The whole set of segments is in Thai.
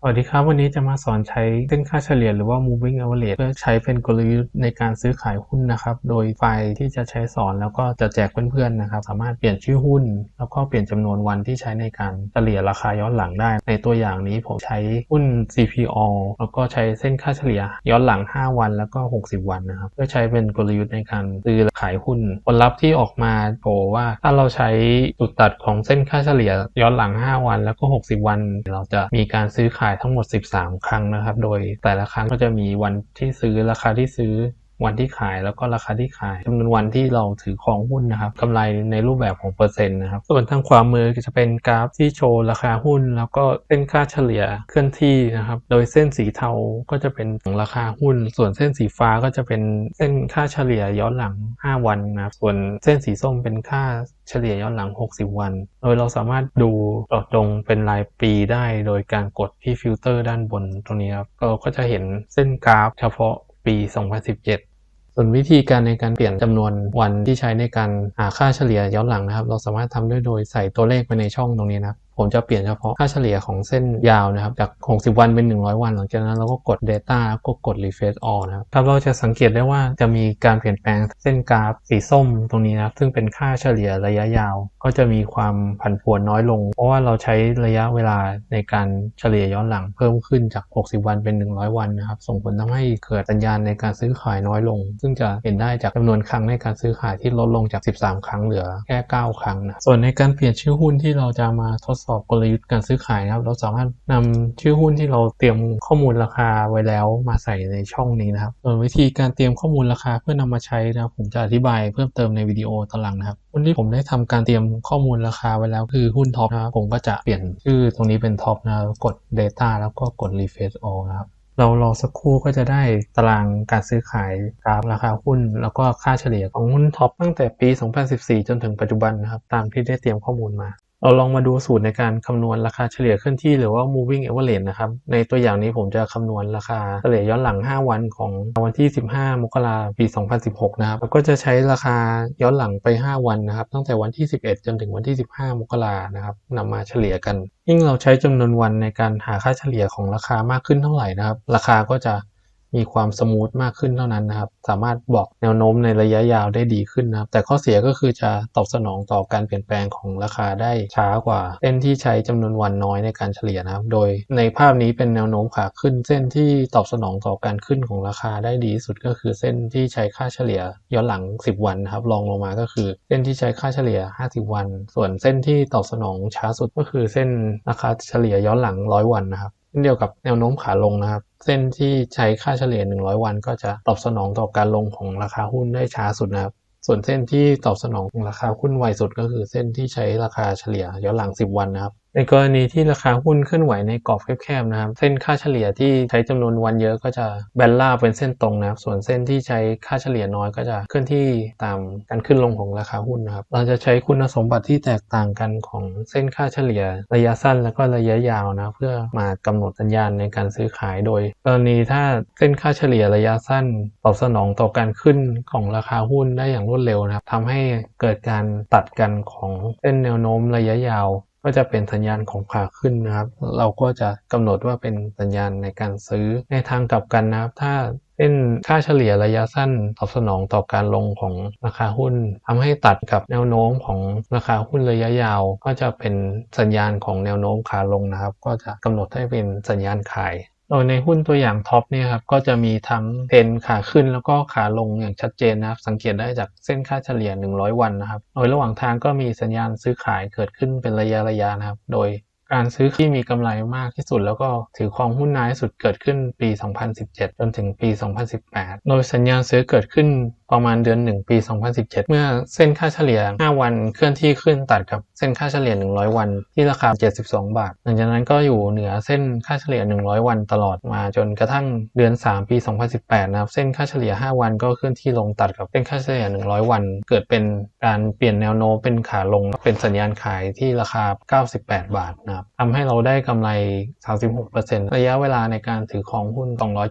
สวัสดีครับ วันนี้จะมาสอนใช้เส้นค่าเฉลี่ยหรือว่า moving average เพื่อใช้เป็นกลยุทธ์ในการซื้อขายหุ้นนะครับ โดยไฟล์ที่จะใช้สอนแล้วก็จะแจกเพื่อนๆนะครับ สามารถเปลี่ยนชื่อหุ้น แล้วก็เปลี่ยนจำนวนวันที่ใช้ในการเฉลี่ยราคาย้อนหลังได้ ในตัวอย่างนี้ผมใช้หุ้น CPO แล้วก็ใช้เส้นค่าเฉลี่ยย้อนหลัง 5 วันแล้วก็ 60 วันนะครับ เพื่อใช้เป็นกลยุทธ์ในการซื้อขายหุ้น ผลลัพธ์ที่ออกมาโผล่ว่าถ้าเราใช้จุดตัดของเส้นค่าเฉลี่ยย้อนหลัง 5 วัน แล้วก็ 60 วัน เราจะมีการซื้อขายทั้งหมด 13 ครั้งนะครับ โดยแต่ละครั้งก็จะมีวันที่ซื้อราคาที่ซื้อ วันที่ขายแล้วก็ราคาที่ขายจำนวนวันที่เราถือครองหุ้นนะครับกำไรในรูปแบบของเปอร์เซ็นต์นะครับส่วนทางขวามือจะเป็นกราฟที่โชว์ราคาหุ้น แล้วก็เส้นค่าเฉลี่ยเคลื่อนที่นะครับโดยเส้นสีเทาก็จะเป็นของราคาหุ้น ส่วนเส้นสีฟ้าก็จะเป็นเส้นค่าเฉลี่ยย้อนหลัง 5 วันนะครับส่วนเส้นสีส้มเป็นค่าเฉลี่ยย้อนหลัง 60 วัน โดยเราสามารถดูตลอดลงเป็นรายปีได้โดยการกดที่ฟิลเตอร์ด้านบนตรงนี้ครับเราก็จะเห็นเส้นกราฟเฉพาะปี 2017 ส่วนวิธีการในการเปลี่ยนจำนวนวันที่ใช้ในการหาค่าเฉลี่ยย้อนหลังนะครับ เราสามารถทำได้โดยใส่ตัวเลขไปในช่องตรงนี้นะครับ ผมจะเปลี่ยนเฉพาะค่าเฉลี่ยของเส้นยาวนะครับ จาก 60 วันเป็น 100 วัน หลังจากนั้นเราก็กด Data แล้วก็กด Refresh All นะครับครับเราจะสังเกตได้ว่าจะมีการเปลี่ยนแปลงเส้นกราฟสีส้มตรงนี้นะครับ ซึ่งเป็นค่าเฉลี่ยระยะยาว ก็จะมีความผันผวนน้อยลง เพราะว่าเราใช้ระยะเวลาในการเฉลี่ยย้อนหลังเพิ่มขึ้นจาก 60 วันเป็น 100 วันนะครับ ส่งผลทำให้เกิดสัญญาณในการซื้อขายน้อยลง ซึ่งจะเห็นได้จากจำนวนครั้งในการซื้อขายที่ลดลงจาก 13 ครั้งเหลือแค่ 9 ครั้งนะส่วนในการเปลี่ยนชื่อหุ้นที่เราจะมาทดสอบกลยุทธ์การซื้อขายนะครับ เราสามารถนำชื่อหุ้นที่เราเตรียมข้อมูลราคาไว้แล้วมาใส่ในช่องนี้นะครับส่วนวิธีการเตรียมข้อมูลราคาเพื่อนำมาใช้นะครับผมจะอธิบายเพิ่มเติมในวิดีโอตอนหลังนะครับหุ้นที่ผมได้ทำการเตรียมข้อมูลราคาไว้แล้วคือหุ้นท็อปนะครับผมก็จะเปลี่ยนชื่อตรงนี้เป็นท็อปนะครับกด Data แล้วก็กด Refresh All นะครับเรารอสักครู่ก็จะได้ตารางการซื้อขายกราฟราคาหุ้น แล้วก็ค่าเฉลี่ยของหุ้นท็อปตั้งแต่ปี 2014 จนถึงปัจจุบันนะครับ ตามที่ได้เตรียมข้อมูลมา เราลองมาดูสูตรในการคำนวณราคาเฉลี่ยเคลื่อนที่หรือว่า moving average นะครับ ในตัวอย่างนี้ผมจะคำนวณราคาเฉลี่ยย้อนหลัง 5 วันของวันที่ 15 มกราคมปี 2016 นะครับแล้วก็จะใช้ราคาย้อนหลังไป 5 วันนะครับ ตั้งแต่วันที่ 11 จนถึงวันที่ 15 มกรานะครับนำมาเฉลี่ยกัน ยิ่งเราใช้จำนวนวันในการหาค่าเฉลี่ยของราคามากขึ้นเท่าไหร่นะครับ ราคาก็จะ มีความสมูทมากขึ้นเท่านั้นนะครับ สามารถบอกแนวโน้มในระยะยาวได้ดีขึ้นนะครับ แต่ข้อเสียก็คือจะตอบสนองต่อการเปลี่ยนแปลงของราคาได้ช้ากว่าเส้นที่ใช้จำนวนวันน้อยในการเฉลี่ยนะครับ โดยในภาพนี้เป็นแนวโน้มขาขึ้น เส้นที่ตอบสนองต่อการขึ้นของราคาได้ดีสุดก็คือเส้นที่ใช้ค่าเฉลี่ยย้อนหลัง 10 วันนะครับรองลงมาก็คือเส้นที่ใช้ค่าเฉลี่ย 50 วัน ส่วนเส้นที่ตอบสนองช้าสุดก็คือเส้นราคาเฉลี่ยย้อนหลัง 100 วันนะครับ เช่นเดียวกับแนวโน้มขาลงนะครับ เส้นที่ใช้ค่าเฉลี่ย 100 วัน ก็จะตอบสนองต่อการลงของราคาหุ้นได้ช้าสุดนะครับ ส่วนเส้นที่ตอบสนองราคาหุ้นไวสุดก็คือเส้นที่ใช้ราคาเฉลี่ยย้อนหลัง 10 วันนะครับ ในกรณีที่ราคาหุ้นเคลื่อนไหวในกรอบแคบๆนะครับ เส้นค่าเฉลี่ยที่ใช้จำนวนวันเยอะก็จะแบนล่าเป็นเส้นตรงนะครับ ส่วนเส้นที่ใช้ค่าเฉลี่ยน้อยก็จะเคลื่อนที่ตามการขึ้นลงของราคาหุ้นนะครับ เราจะใช้คุณสมบัติที่แตกต่างกันของเส้นค่าเฉลี่ยระยะสั้นแล้วก็ระยะยาวนะเพื่อมากำหนดสัญญาณในการซื้อขายโดย กรณีถ้าเส้นค่าเฉลี่ยระยะสั้นตอบสนองต่อการขึ้นของราคาหุ้นได้อย่างรวดเร็วนะครับทำให้เกิดการตัดกันของเส้นแนวโน้มระยะยาว ก็จะเป็นสัญญาณของขาขึ้นนะครับ เราก็จะกำหนดว่าเป็นสัญญาณในการซื้อในทางกลับกันนะครับ ถ้าเป็นค่าเฉลี่ยระยะสั้นตอบสนองต่อการลงของราคาหุ้นทำให้ตัดกับแนวโน้มของราคาหุ้นระยะยาว ก็จะเป็นสัญญาณของแนวโน้มขาลงนะครับ ก็จะกำหนดให้เป็นสัญญาณขาย ในหุ้นตัวอย่างท็อปเนี่ยครับก็จะมีทั้งเทรนขาขึ้นแล้วก็ขาลงอย่างชัดเจนนะครับ สังเกตได้จากเส้นค่าเฉลี่ย 100 วันนะครับโดยระหว่างทางก็มีสัญญาณซื้อขายเกิดขึ้นเป็นระยะระยะนะครับ โดยการซื้อที่มีกำไรมากที่สุด แล้วก็ถือครองหุ้นนายสุดเกิดขึ้นปี 2017 จนถึงปี 2018 โดยสัญญาณซื้อเกิดขึ้น ประมาณเดือน 1 ปี 2017 เมื่อเส้นค่าเฉลี่ย 5 วันเคลื่อนที่ขึ้นตัดกับเส้นค่าเฉลี่ย 100 วันที่ราคา 72 บาท หลังจากนั้นก็อยู่เหนือเส้นค่าเฉลี่ย 100 วันตลอดมาจนกระทั่งเดือน 3 ปี 2018 นะครับ เส้นค่าเฉลี่ย 5 วันก็เคลื่อนที่ลงตัดกับเส้นค่าเฉลี่ย 100 วัน เกิดเป็นการเปลี่ยนแนวโน้มเป็นขาลง เป็นสัญญาณขายที่ราคา 98 บาทนะครับทำให้เราได้กำไร 36%ระยะเวลาในการถือครองหุ้น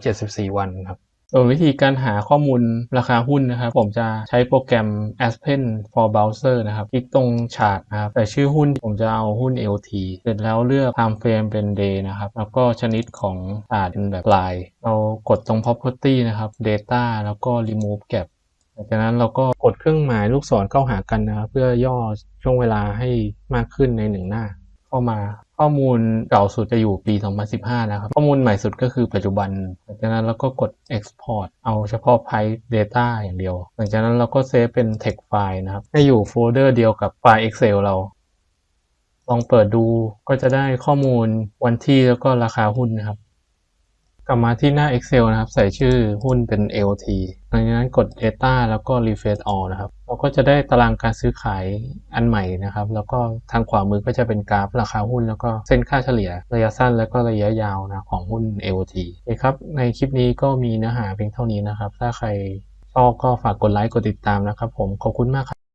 274 วันครับ ส่วนวิธีการหาข้อมูลราคาหุ้นนะครับ ผมจะใช้โปรแกรม Aspen for Browser นะครับ คลิกตรงชาร์ตนะครับ แต่ชื่อหุ้นผมจะเอาหุ้น LT เสร็จแล้วเลือก time frame เป็น day นะครับ แล้วก็ชนิดของชาร์ตเป็นแบบลาย เรากดตรง property นะครับ data แล้วก็ remove gap หลังจากนั้นเราก็กดเครื่องหมายลูกศรเข้าหากันนะครับเพื่อย่อช่วงเวลาให้มากขึ้นในหนึ่งหน้า เข้ามา ข้อมูลเก่าสุดจะอยู่ปี 2015 นะครับ ข้อมูลใหม่สุดก็คือปัจจุบัน หลังจากนั้นเราก็กด export เอาเฉพาะ price data อย่างเดียว หลังจากนั้นเราก็เซฟเป็น text file นะครับ ให้อยู่โฟลเดอร์เดียวกับไฟล์ excel เรา ลองเปิดดูก็จะได้ข้อมูลวันที่แล้วก็ราคาหุ้นนะครับ กลับมาที่หน้า Excel นะครับ ใส่ชื่อหุ้นเป็น LT หลังจากนั้นกด Data แล้วก็ Refresh All นะครับ เราก็จะได้ตารางการซื้อขายอันใหม่นะครับ แล้วก็ทางขวามือก็จะเป็นกราฟราคาหุ้น แล้วก็เส้นค่าเฉลี่ย ระยะสั้นแล้วก็ระยะยาวนะของหุ้น LT โอเคครับ ในคลิปนี้ก็มีเนื้อหาเพียงเท่านี้นะครับ ถ้าใครชอบก็ฝากกดไลค์กดติดตามนะครับ ผมขอบคุณมากครับ